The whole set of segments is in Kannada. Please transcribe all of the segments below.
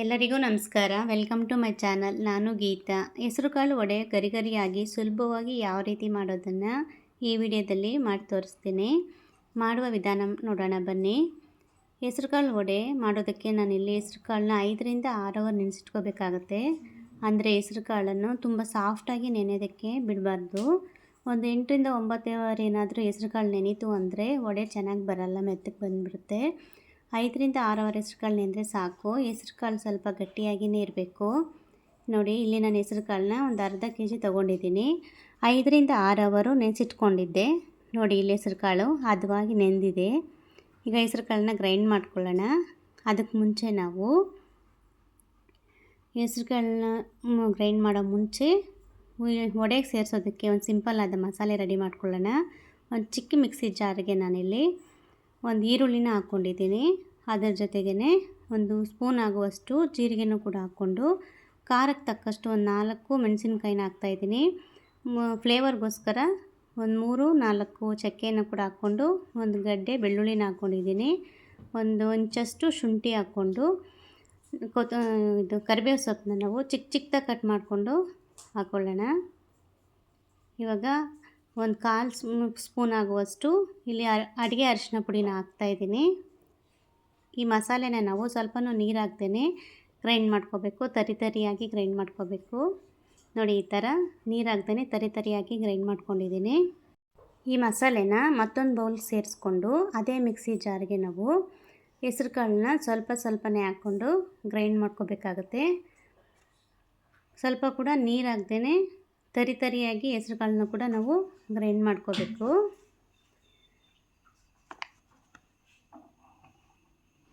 ಎಲ್ಲರಿಗೂ ನಮಸ್ಕಾರ. Welcome to my channel. ನಾನು ಗೀತಾ. ಹೆಸರುಕಾಳು ವಡೆ ಗರಿಗರಿಯಾಗಿ ಸುಲಭವಾಗಿ ಯಾವ ರೀತಿ ಮಾಡೋದನ್ನು ಈ ವಿಡಿಯೋದಲ್ಲಿ ಮಾಡಿ ತೋರಿಸ್ತೀನಿ. ಮಾಡುವ ವಿಧಾನ ನೋಡೋಣ ಬನ್ನಿ. ಹೆಸರುಕಾಳು ವಡೆ ಮಾಡೋದಕ್ಕೆ ನಾನಿಲ್ಲಿ ಹೆಸರುಕಾಳನ್ನ ಐದರಿಂದ ಆರು ಅವರ್ ನೆನೆಸಿಟ್ಕೋಬೇಕಾಗತ್ತೆ. ಅಂದರೆ ಹೆಸರುಕಾಳನ್ನು ತುಂಬ ಸಾಫ್ಟಾಗಿ ನೆನೆಯೋದಕ್ಕೆ ಬಿಡಬಾರ್ದು. ಒಂದು ಎಂಟರಿಂದ ಒಂಬತ್ತು ಅವರ್ ಏನಾದರೂ ಹೆಸರುಕಾಳು ನೆನೀತು ಅಂದರೆ ವಡೆ ಚೆನ್ನಾಗಿ ಬರಲ್ಲ, ಮೆತ್ತಗೆ ಬಂದುಬಿಡುತ್ತೆ. ಐದರಿಂದ ಆರು ಅವರ್ ಹೆಸ್ರುಕಾಳು ನೆಂದರೆ ಸಾಕು. ಹೆಸ್ರುಕಾಳು ಸ್ವಲ್ಪ ಗಟ್ಟಿಯಾಗಿಯೇ ಇರಬೇಕು. ನೋಡಿ, ಇಲ್ಲಿ ನಾನು ಹೆಸ್ರುಕಾಳನ್ನ ಒಂದು ಅರ್ಧ ಕೆ ಜಿ ತೊಗೊಂಡಿದ್ದೀನಿ. ಐದರಿಂದ ಆರು ಅವರು ನೆನೆಸಿಟ್ಕೊಂಡಿದ್ದೆ. ನೋಡಿ, ಇಲ್ಲಿ ಹೆಸ್ರುಕಾಳು ಹದವಾಗಿ ನೆಂದಿದೆ. ಈಗ ಹೆಸ್ರುಕಾಳನ್ನ ಗ್ರೈಂಡ್ ಮಾಡ್ಕೊಳ್ಳೋಣ. ಅದಕ್ಕೆ ಮುಂಚೆ ನಾವು ಹೆಸ್ರುಕಾಳನ್ನ ಗ್ರೈಂಡ್ ಮಾಡೋ ಮುಂಚೆ ಒಡೆಗೆ ಸೇರಿಸೋದಕ್ಕೆ ಒಂದು ಸಿಂಪಲ್ ಆದ ಮಸಾಲೆ ರೆಡಿ ಮಾಡ್ಕೊಳ್ಳೋಣ. ಒಂದು ಚಿಕ್ಕ ಮಿಕ್ಸಿ ಜಾರಿಗೆ ನಾನಿಲ್ಲಿ ಒಂದು ಈರುಳ್ಳಿನ ಹಾಕ್ಕೊಂಡಿದ್ದೀನಿ. ಅದರ ಜೊತೆಗೇ ಒಂದು ಸ್ಪೂನ್ ಆಗುವಷ್ಟು ಜೀರಿಗೆನೂ ಕೂಡ ಹಾಕ್ಕೊಂಡು ಖಾರಕ್ಕೆ ತಕ್ಕಷ್ಟು ಒಂದು ನಾಲ್ಕು ಮೆಣಸಿನ್ಕಾಯಿನ ಹಾಕ್ತಾಯಿದ್ದೀನಿ ಫ್ಲೇವರ್ಗೋಸ್ಕರ ಒಂದು ಮೂರು ನಾಲ್ಕು ಚಕ್ಕೆಯನ್ನು ಕೂಡ ಹಾಕ್ಕೊಂಡು ಒಂದು ಗಡ್ಡೆ ಬೆಳ್ಳುಳ್ಳಿನ ಹಾಕ್ಕೊಂಡಿದ್ದೀನಿ. ಒಂದು ಇಂಚಷ್ಟು ಶುಂಠಿ ಹಾಕ್ಕೊಂಡು ಕೊತ್ತ ಇದು ಕರಿಬೇವು ಸೊಪ್ಪನ್ನ ನಾವು ಚಿಕ್ಕ ಚಿಕ್ಕದಾಗಿ ಕಟ್ ಮಾಡಿಕೊಂಡು ಹಾಕ್ಕೊಳ್ಳೋಣ ಇವಾಗ ಒಂದು ಕಾಲು ಸ್ಪೂನ್ ಆಗುವಷ್ಟು ಇಲ್ಲಿ ಅಡುಗೆ ಅರಿಶಿನ ಪುಡಿನ ಹಾಕ್ತಾಯಿದ್ದೀನಿ ಈ ಮಸಾಲೆನ ನಾವು ಸ್ವಲ್ಪನೂ ನೀರು ಹಾಕ್ದೇ ಗ್ರೈಂಡ್ ಮಾಡ್ಕೋಬೇಕು, ತರಿ ತರಿಯಾಗಿ ಗ್ರೈಂಡ್ ಮಾಡ್ಕೋಬೇಕು. ನೋಡಿ, ಈ ಥರ ನೀರು ಹಾಕ್ದೇ ತರಿ ತರಿಯಾಗಿ ಗ್ರೈಂಡ್ ಮಾಡ್ಕೊಂಡಿದ್ದೀನಿ. ಈ ಮಸಾಲೆನ ಮತ್ತೊಂದು ಬೌಲ್ ಸೇರಿಸ್ಕೊಂಡು ಅದೇ ಮಿಕ್ಸಿ ಜಾರ್ಗೆ ನಾವು ಹೆಸ್ರು ಕಾಳನ್ನ ಸ್ವಲ್ಪ ಸ್ವಲ್ಪನೇ ಹಾಕ್ಕೊಂಡು ಗ್ರೈಂಡ್ ಮಾಡ್ಕೋಬೇಕಾಗತ್ತೆ. ಸ್ವಲ್ಪ ಕೂಡ ನೀರು ಹಾಕ್ದೇ ತರಿ ತರಿಯಾಗಿ ಹೆಸ್ರು ಕಾಳನ್ನ ಕೂಡ ನಾವು ಗ್ರೈಂಡ್ ಮಾಡ್ಕೋಬೇಕು.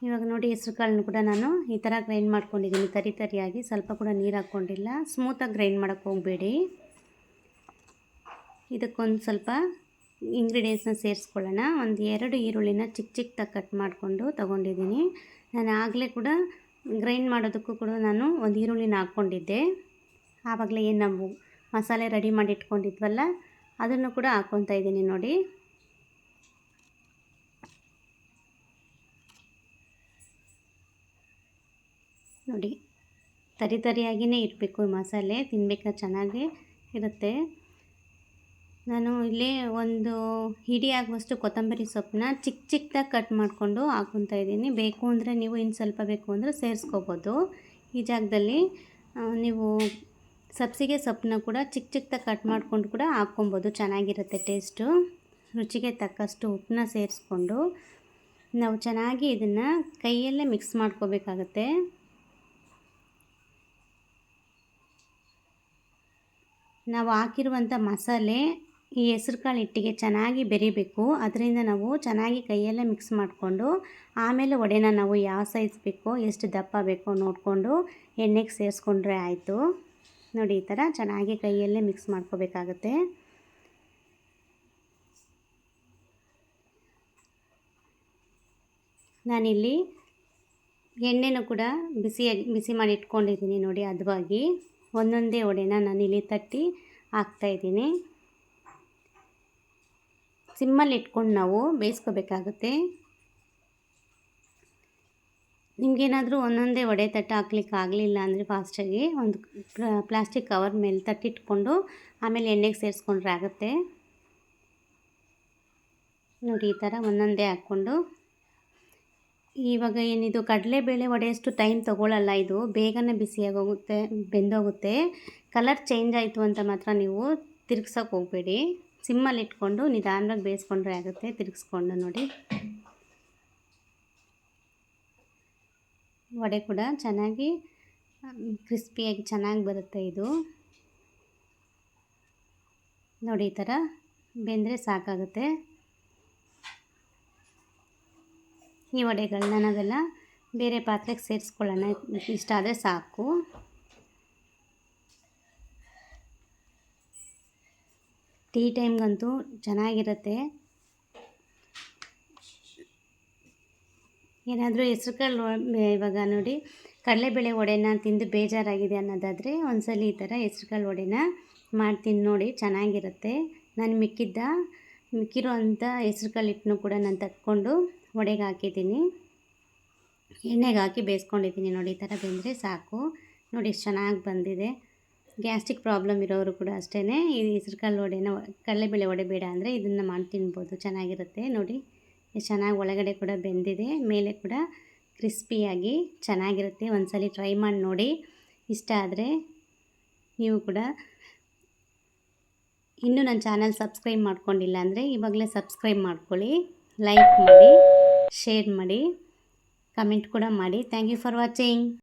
ಇವಾಗ ನೋಡಿ ಹೆಸ್ರು ಕಾಳನ್ನು ಕೂಡ ನಾನು ಈ ಥರ ಗ್ರೈಂಡ್ ಮಾಡ್ಕೊಂಡಿದ್ದೀನಿ. ತರಿ ತರಿಯಾಗಿ ಸ್ವಲ್ಪ ಕೂಡ ನೀರು ಹಾಕ್ಕೊಂಡಿಲ್ಲ. ಸ್ಮೂತಾಗಿ ಗ್ರೈಂಡ್ ಮಾಡೋಕ್ಕೆ ಹೋಗಬೇಡಿ. ಇದಕ್ಕೊಂದು ಸ್ವಲ್ಪ ಇಂಗ್ರೀಡಿಯೆಂಟ್ಸ್ನ ಸೇರಿಸ್ಕೊಳ್ಳೋಣ. ಒಂದು ಎರಡು ಈರುಳ್ಳಿನ ಚಿಕ್ಕ ಚಿಕ್ಕದಾಗಿ ಕಟ್ ಮಾಡಿಕೊಂಡು ತೊಗೊಂಡಿದ್ದೀನಿ. ನಾನು ಆಗಲೇ ಕೂಡ ಗ್ರೈಂಡ್ ಮಾಡೋದಕ್ಕೂ ಕೂಡ ನಾನು ಒಂದು ಈರುಳ್ಳಿನ ಹಾಕ್ಕೊಂಡಿದ್ದೆ. ಆವಾಗಲೇ ಏನು ನಾವು ಮಸಾಲೆ ರೆಡಿ ಮಾಡಿ ಇಟ್ಕೊಂಡಿದ್ವಲ್ಲ ಅದನ್ನು ಕೂಡ ಹಾಕ್ಕೊತಾ ಇದ್ದೀನಿ ನೋಡಿ. ನೋಡಿ, ತರಿ ತರಿಯಾಗಿಯೇ ಇರಬೇಕು ಮಸಾಲೆ ತಿನ್ಬೇಕಾದ್ರೆ ಚೆನ್ನಾಗಿ ಇರುತ್ತೆ. ನಾನು ಇಲ್ಲಿ ಒಂದು ಹಿಡಿ ಆಗುವಷ್ಟು ಕೊತ್ತಂಬರಿ ಸೊಪ್ಪನ್ನ ಚಿಕ್ಕ ಚಿಕ್ಕದಾಗಿ ಕಟ್ ಮಾಡಿಕೊಂಡು ಹಾಕ್ಕೊತಾ ಇದ್ದೀನಿ. ಬೇಕು ಅಂದರೆ ನೀವು ಇನ್ನು ಸ್ವಲ್ಪ ಬೇಕು ಅಂದರೆ ಸೇರಿಸ್ಕೋಬೋದು. ಈ ಜಾಗದಲ್ಲಿ ನೀವು ಸಬ್ಸಿಗೆ ಸೊಪ್ಪನ್ನ ಕೂಡ ಚಿಕ್ಕ ಚಿಕ್ಕದಾಗಿ ಕಟ್ ಮಾಡ್ಕೊಂಡು ಕೂಡ ಹಾಕ್ಕೊಬೋದು. ಚೆನ್ನಾಗಿರುತ್ತೆ ಟೇಸ್ಟು. ರುಚಿಗೆ ತಕ್ಕಷ್ಟು ಉಪ್ಪನ್ನ ಸೇರಿಸ್ಕೊಂಡು ನಾವು ಚೆನ್ನಾಗಿ ಇದನ್ನು ಕೈಯಲ್ಲೇ ಮಿಕ್ಸ್ ಮಾಡ್ಕೋಬೇಕಾಗತ್ತೆ. ನಾವು ಹಾಕಿರುವಂಥ ಮಸಾಲೆ ಈ ಹೆಸ್ರು ಕಾಳು ಹಿಟ್ಟಿಗೆ ಚೆನ್ನಾಗಿ ಬೆರಿಬೇಕು. ಅದರಿಂದ ನಾವು ಚೆನ್ನಾಗಿ ಕೈಯಲ್ಲೇ ಮಿಕ್ಸ್ ಮಾಡಿಕೊಂಡು ಆಮೇಲೆ ವಡೆನ ನಾವು ಯಾವ ಸೈಜ್ ಬೇಕೋ ಎಷ್ಟು ದಪ್ಪ ಬೇಕೋ ನೋಡಿಕೊಂಡು ಎಣ್ಣೆಗೆ ಸೇರಿಸ್ಕೊಂಡ್ರೆ ಆಯಿತು. ನೋಡಿ, ಈ ಥರ ಚೆನ್ನಾಗಿ ಕೈಯಲ್ಲೇ ಮಿಕ್ಸ್ ಮಾಡ್ಕೋಬೇಕಾಗತ್ತೆ. ನಾನಿಲ್ಲಿ ಎಣ್ಣೆನೂ ಕೂಡ ಬಿಸಿಯಾಗಿ ಬಿಸಿ ಮಾಡಿ ಇಟ್ಕೊಂಡಿದ್ದೀನಿ ನೋಡಿ, ಅದವಾಗಿ. ಒಂದೊಂದೇ ಒಡೆನ ನಾನಿಲ್ಲಿ ತಟ್ಟಿ ಹಾಕ್ತಾಯಿದ್ದೀನಿ ಸಿಮ್ಮಲ್ಲಿ ಇಟ್ಕೊಂಡು ನಾವು ಬೇಯಿಸ್ಕೋಬೇಕಾಗುತ್ತೆ. ನಿಮಗೇನಾದರೂ ಒಂದೊಂದೇ ಒಡೆ ತಟ್ಟು ಹಾಕ್ಲಿಕ್ಕೆ ಆಗಲಿಲ್ಲ ಅಂದರೆ ಫಾಸ್ಟಾಗಿ ಒಂದು ಪ್ಲಾಸ್ಟಿಕ್ ಕವರ್ ಮೇಲೆ ತಟ್ಟಿಟ್ಕೊಂಡು ಆಮೇಲೆ ಎಣ್ಣೆಗೆ ಸೇರಿಸ್ಕೊಂಡ್ರೆ ಆಗುತ್ತೆ. ನೋಡಿ, ಈ ಥರ ಒಂದೊಂದೇ ಹಾಕ್ಕೊಂಡು. ಇವಾಗ ಏನಿದು, ಕಡಲೆಬೇಳೆ ಒಡೆಯಷ್ಟು ಟೈಮ್ ತೊಗೊಳ್ಳಲ್ಲ ಇದು. ಬೇಗನೆ ಬಿಸಿಯಾಗೋಗುತ್ತೆ, ಬೆಂದೋಗುತ್ತೆ. ಕಲರ್ ಚೇಂಜ್ ಆಯಿತು ಅಂತ ಮಾತ್ರ ನೀವು ತಿರ್ಗ್ಸೋಕೆ ಹೋಗಬೇಡಿ. ಸಿಮ್ಮಲ್ಲಿ ಇಟ್ಕೊಂಡು ನಿಧಾನವಾಗಿ ಬೇಯಿಸ್ಕೊಂಡ್ರೆ ಆಗುತ್ತೆ, ತಿರುಗಿಸ್ಕೊಂಡು ನೋಡಿ. ವಡೆ ಕೂಡ ಚೆನ್ನಾಗಿ ಕ್ರಿಸ್ಪಿಯಾಗಿ ಚೆನ್ನಾಗಿ ಬರುತ್ತೆ ಇದು. ನೋಡಿ ಈ ಥರ ಬೆಂದರೆ ಸಾಕಾಗುತ್ತೆ. ಈ ವಡೆಗಳನ್ನ ನಾವೆಲ್ಲ ಬೇರೆ ಪಾತ್ರೆಗೆ ಸೇರಿಸ್ಕೊಳ್ಳೋಣ. ಇಷ್ಟ ಆದರೆ ಸಾಕು. ಟೀ ಟೈಮ್ಗಂತೂ ಚೆನ್ನಾಗಿರುತ್ತೆ. ಏನಾದರೂ ಹೆಸ್ರು ಕಾಳು ಇವಾಗ ನೋಡಿ, ಕಡಲೆಬೇಳೆ ವಡೆನ ತಿಂದು ಬೇಜಾರಾಗಿದೆ ಅನ್ನೋದಾದರೆ ಒಂದ್ಸಲ ಈ ಥರ ಹೆಸ್ರು ಕಾಳು ವಡೆನ ಮಾಡ್ತೀನಿ ನೋಡಿ, ಚೆನ್ನಾಗಿರುತ್ತೆ. ನಾನು ಮಿಕ್ಕಿದ್ದ ಮಿಕ್ಕಿರೋ ಅಂಥ ಹೆಸ್ರು ಕಾಳು ಹಿಟ್ಟನ್ನು ಕೂಡ ನಾನು ತಕ್ಕೊಂಡು ವಡೆಗೆ ಹಾಕಿದ್ದೀನಿ. ಎಣ್ಣೆಗೆ ಹಾಕಿ ಬೇಯಿಸ್ಕೊಂಡಿದ್ದೀನಿ ನೋಡಿ, ಈ ಥರ ಬೆಂದರೆ ಸಾಕು. ನೋಡಿ, ಎಷ್ಟು ಚೆನ್ನಾಗಿ ಬಂದಿದೆ. ಗ್ಯಾಸ್ಟ್ರಿಕ್ ಪ್ರಾಬ್ಲಮ್ ಇರೋರು ಕೂಡ ಅಷ್ಟೇ ಈ ಹೆಸ್ರು ಕಾಳು ವಡೆನ, ಕಡಲೆಬೇಳೆ ವಡೆ ಬೇಡ ಅಂದರೆ ಇದನ್ನು ಮಾಡಿ ತಿನ್ಬೋದು, ಚೆನ್ನಾಗಿರುತ್ತೆ. ನೋಡಿ ಚೆನ್ನಾಗಿ ಒಳಗಡೆ ಕೂಡ ಬೆಂದಿದೆ, ಮೇಲೆ ಕೂಡ ಕ್ರಿಸ್ಪಿಯಾಗಿ ಚೆನ್ನಾಗಿರುತ್ತೆ. ಒಂದ್ಸಲಿ ಟ್ರೈ ಮಾಡಿ ನೋಡಿ. ಇಷ್ಟ ಆದರೆ ನೀವು ಕೂಡ ಇನ್ನೂ ನನ್ನ ಚಾನಲ್ ಸಬ್ಸ್ಕ್ರೈಬ್ ಮಾಡ್ಕೊಂಡಿಲ್ಲ ಅಂದರೆ ಇವಾಗಲೇ ಸಬ್ಸ್ಕ್ರೈಬ್ ಮಾಡ್ಕೊಳ್ಳಿ, ಲೈಕ್ ಮಾಡಿ, ಶೇರ್ ಮಾಡಿ, ಕಮೆಂಟ್ ಕೂಡ ಮಾಡಿ. Thank you for watching.